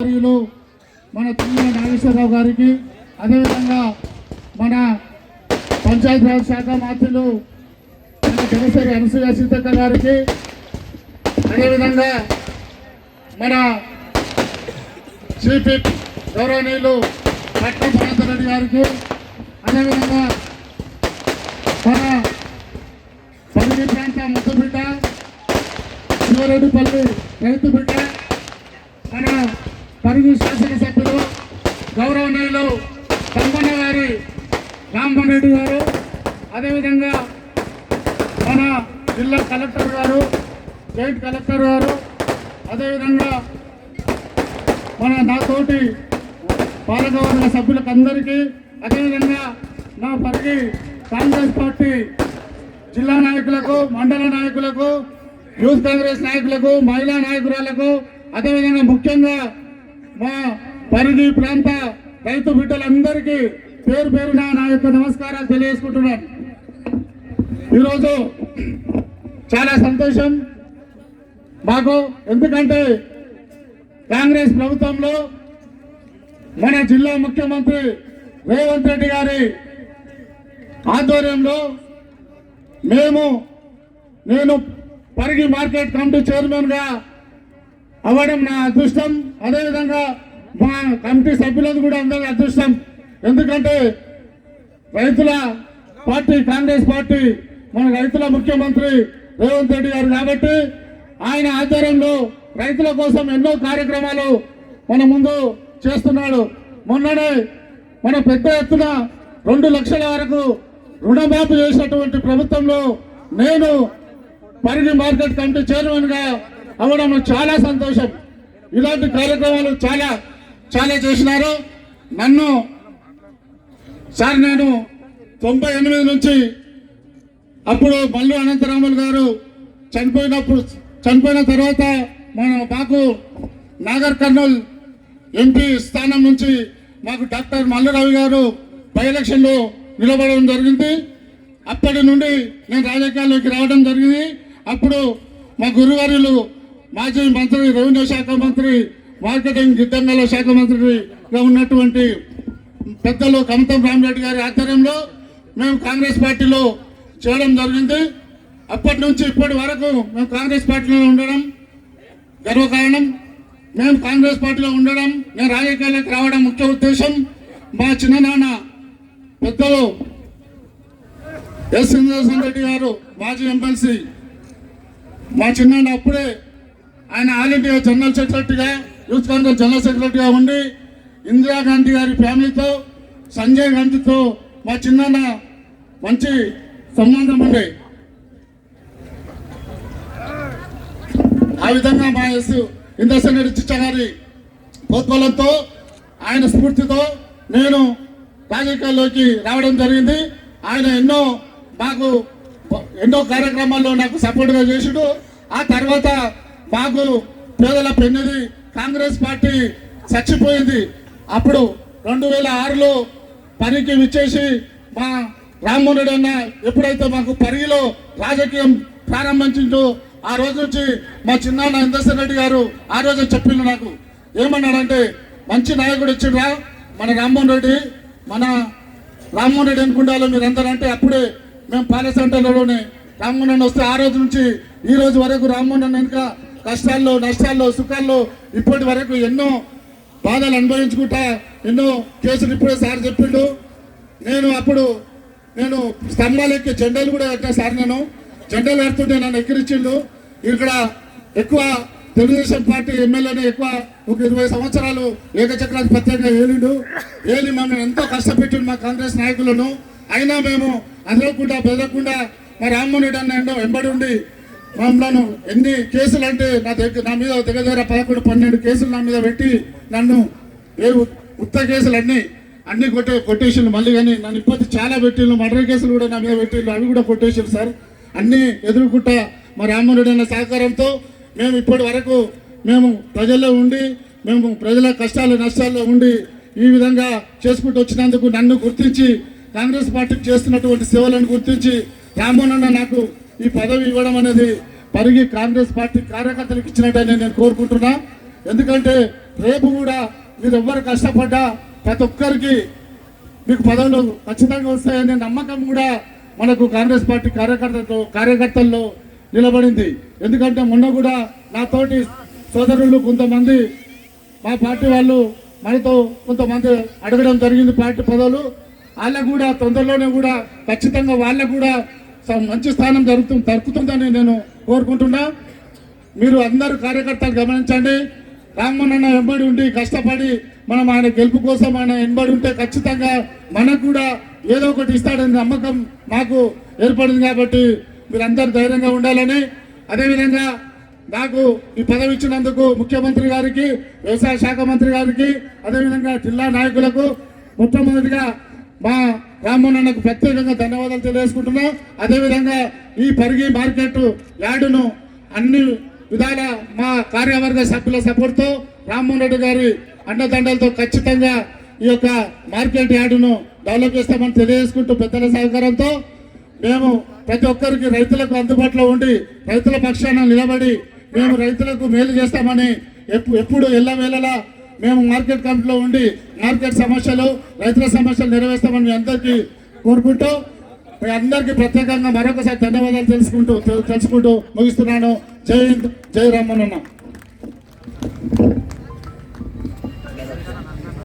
కార్యులు మన తుమ్మల నాగేశ్వరరావు గారికి అదేవిధంగా మన పంచాయతీరాజ్ శాఖ మంత్రులు మన జనసేన అనసూయ సీతక్క గారికి అదేవిధంగా మన సిపి గౌరవనీయులు పట్నం భారత రెడ్డి గారికి అదేవిధంగా మన పల్లి ప్రాంత ముద్దు బిడ్డ శివరెడ్డిపల్లి రైతు బిడ్డ మన పరుగు శాసనసభ్యులు గౌరవనీయులు తమ్మన్న గారి రామ్మోహన్ రెడ్డి గారు అదేవిధంగా మన జిల్లా కలెక్టర్ గారు జాయింట్ కలెక్టర్ గారు అదేవిధంగా మన నాతోటి పాలకవర్గ సభ్యులకు అందరికీ అదేవిధంగా నా పరిగి కాంగ్రెస్ పార్టీ జిల్లా నాయకులకు మండల నాయకులకు యూత్ కాంగ్రెస్ నాయకులకు మహిళా నాయకురాలకు అదేవిధంగా ముఖ్యంగా మా పరిధి ప్రాంత రైతు బిడ్డలందరికీ పేరు పేరున నా యొక్క నమస్కారాలు తెలియజేసుకుంటున్నాను. ఈరోజు చాలా సంతోషం. మాకు ఎందుకంటే కాంగ్రెస్ ప్రభుత్వంలో మన జిల్లా ముఖ్యమంత్రి రేవంత్ రెడ్డి గారి ఆధ్వర్యంలో మేము నేను పరిగి మార్కెట్ కమిటీ చైర్మన్గా అవ్వడం నా అదృష్టం. అదేవిధంగా మా కమిటీ సభ్యులది కూడా అందరి అదృష్టం. ఎందుకంటే రైతుల పార్టీ కాంగ్రెస్ పార్టీ మన రైతుల ముఖ్యమంత్రి రేవంత్ రెడ్డి గారు కాబట్టి ఆయన ఆధ్వర్యంలో రైతుల కోసం ఎన్నో కార్యక్రమాలు మన ముందు చేస్తున్నాడు. మొన్ననే మన పెద్ద ఎత్తున రెండు లక్షల వరకు రుణమాఫీ చేసినటువంటి ప్రభుత్వంలో నేను పరిగి మార్కెట్ కమిటీ చైర్మన్గా గా చాలా సంతోషం. ఇలాంటి కార్యక్రమాలు చాలా చాలా చేసినారు. నన్ను సార్ నేను తొంభై ఎనిమిది నుంచి అప్పుడు మల్లు అనంతరాములు గారు చనిపోయినప్పుడు చనిపోయిన తర్వాత మన మాకు నాగర్ కర్నూల్ ఎంపీ స్థానం నుంచి మాకు డాక్టర్ మల్లు రవి గారు బై ఎలక్షన్లో నిలబడడం జరిగింది. అప్పటి నుండి నేను రాజకీయాల్లోకి రావడం జరిగింది. అప్పుడు మా గురువారులు మాజీ మంత్రి రెవెన్యూ శాఖ మంత్రి మార్కెటింగ్ గిడ్డంగాల శాఖ మంత్రిగా ఉన్నటువంటి పెద్దలు కమతం రామరెడ్డి గారి ఆధ్వర్యంలో మేము కాంగ్రెస్ పార్టీలో చేయడం జరిగింది. అప్పటి నుంచి ఇప్పటి వరకు మేము కాంగ్రెస్ పార్టీలో ఉండడం గర్వకారణం. మేము కాంగ్రెస్ పార్టీలో ఉండడం నేను రాజకీయాలకు రావడం ముఖ్య ఉద్దేశం. మా చిన్ననాన్న పెద్దలు ఎస్. ఇంద్రసేన్ రెడ్డి గారు మాజీ ఎమ్మెల్సీ. మా చిన్నాన్న అప్పుడే ఆయన ఆల్ ఇండియా జనరల్ సెక్రటరీగా యూత్ కాంగ్రెస్ జనరల్ సెక్రటరీగా ఉండి ఇందిరాగాంధీ గారి ఫ్యామిలీతో సంజయ్ గాంధీతో మా చిన్నాన్న మంచి సంబంధం ఉండే ఆ విధంగా మా ఎస్ ఇందర్శన్ రెడ్డి చిచ్చ గారి ప్రోత్బలంతో ఆయన స్ఫూర్తితో నేను రాజకీయాల్లోకి రావడం జరిగింది. ఆయన ఎన్నో మాకు ఎన్నో కార్యక్రమాల్లో నాకు సపోర్ట్గా చేసాడు. ఆ తర్వాత మాకు పేదల పెన్నిది కాంగ్రెస్ పార్టీ చచ్చిపోయింది. అప్పుడు రెండు వేల ఆరులో పనికి విచ్చేసి మా రామ్మోహన్ రెడ్డి అన్న ఎప్పుడైతే మాకు పరిగిలో రాజకీయం ప్రారంభించిందో ఆ రోజు నుంచి మా చిన్నాన్న ఇందర్శన్ రెడ్డి గారు ఆ రోజు చెప్పిండు నాకు. ఏమన్నాడంటే మంచి నాయకుడు ఇచ్చిండ్రా మన రామ్మోహన్ రెడ్డి. మన రామ్మోహన్ రెడ్డి అనుకుంటాలో మీరు అంటే అప్పుడే మేము ప్యాలెస్ సెంటర్లోనే రామ్మోహన్ వస్తే ఆ రోజు నుంచి ఈ రోజు వరకు రామ్మోహన్ వెనుక కష్టాల్లో నష్టాల్లో సుఖాల్లో ఇప్పటి వరకు ఎన్నో బాధలు అనుభవించుకుంటా ఎన్నో కేసులు ఇప్పుడే సార్ చెప్పిండు. నేను అప్పుడు నేను స్తంభాలు ఎక్కి జెండాలు కూడా కట్టినా సార్ నేను. జెండాలు కడుతుంటే నన్ను ఎక్కిరించిండు ఇక్కడ ఎక్కువ తెలుగుదేశం పార్టీ ఎమ్మెల్యేని ఎక్కువ ఒక ఇరవై సంవత్సరాలు ఏకచక్రాధిపత్యంగా ఏలిండు. ఏలి మమ్మల్ని ఎంతో కష్టపెట్టిండు మా కాంగ్రెస్ నాయకులను. అయినా మేము అందరకుండా బెదలకుండా మా రామ్మోహన్ రెడ్డి అన్న ఎండో వెంబడి ఉండి మమ్మల్ని ఎన్ని కేసులు అంటే నా దగ్గర నా మీద దగ్గర దగ్గర పదకొండు పన్నెండు కేసులు నా మీద పెట్టి నన్ను ఏ ఉత్త కేసులు అన్ని అన్ని కొట్టే కొట్టేసిండు మళ్ళీ కానీ నన్ను ఇప్పటి చాలా పెట్టిండు మర్డర్ కేసులు కూడా నా మీద పెట్టిండు అవి కూడా కొట్టేసిండు సార్. అన్నీ ఎదుర్కొంటా మా రామనుడైన అన్న సహకారంతో మేము ఇప్పటి వరకు మేము ప్రజల్లో ఉండి మేము ప్రజల కష్టాలు నష్టాల్లో ఉండి ఈ విధంగా చేసుకుంటూ వచ్చినందుకు నన్ను గుర్తించి కాంగ్రెస్ పార్టీకి చేస్తున్నటువంటి సేవలను గుర్తించి రామ్మోహన్ నాకు ఈ పదవి ఇవ్వడం అనేది పరిగి కాంగ్రెస్ పార్టీ కార్యకర్తలకు ఇచ్చినట్టని నేను కోరుకుంటున్నా. ఎందుకంటే రేపు కూడా మీరు ఎవ్వరు కష్టపడ్డా ప్రతి ఒక్కరికి మీకు పదవులు ఖచ్చితంగా వస్తాయనే నమ్మకం కూడా మనకు కాంగ్రెస్ పార్టీ కార్యకర్తలతో కార్యకర్తల్లో నిలబడింది. ఎందుకంటే మొన్న కూడా నాతోటి సోదరులు కొంతమంది మా పార్టీ వాళ్ళు మనతో కొంతమంది అడగడం జరిగింది పార్టీ పదవులు. వాళ్ళకు కూడా తొందరలోనే కూడా ఖచ్చితంగా వాళ్ళకు కూడా మంచి స్థానం జరుగుతుంది దక్కుతుందని నేను కోరుకుంటున్నా. మీరు అందరు కార్యకర్తలు గమనించండి. రామ్మోహన్ అన్న వెంబడి ఉండి కష్టపడి మనం ఆయన గెలుపు కోసం ఆయన వెంబడి ఉంటే ఖచ్చితంగా మనకు కూడా ఏదో ఒకటి ఇస్తాడని నమ్మకం మాకు ఏర్పడింది కాబట్టి మీరందరూ ధైర్యంగా ఉండాలని. అదేవిధంగా నాకు ఈ పదవి ఇచ్చినందుకు ముఖ్యమంత్రి గారికి వ్యవసాయ శాఖ మంత్రి గారికి అదేవిధంగా జిల్లా నాయకులకు మొట్టమొదటిగా మా రామ్మోహన్ అన్నకు ప్రత్యేకంగా ధన్యవాదాలు తెలియజేసుకుంటున్నా. అదేవిధంగా ఈ పరిగి మార్కెట్ యార్డును అన్ని విధాల మా కార్యవర్గ సభ్యుల సపోర్ట్తో రామ్మోహన్ రెడ్డి గారి అండదండలతో ఖచ్చితంగా ఈ యొక్క మార్కెట్ యార్డును డెవలప్ చేస్తామని తెలియజేసుకుంటూ పెద్దల సహకారంతో మేము ప్రతి ఒక్కరికి రైతులకు అందుబాటులో ఉండి రైతుల పక్షాన నిలబడి మేము రైతులకు మేలు చేస్తామని ఎప్పు- ఎప్పుడు ఎల్లవేళలా మేము మార్కెట్ కమిటీలో ఉండి మార్కెట్ సమస్యలు రైతుల సమస్యలు నెరవేర్స్తామని మీ అందరికీ కోరుకుంటూ మీ అందరికీ ప్రత్యేకంగా మరొకసారి ధన్యవాదాలు తెలుసుకుంటూ తెలుసుకుంటూ ముగిస్తున్నాను. జై హింద్ జై రామన్ అన్న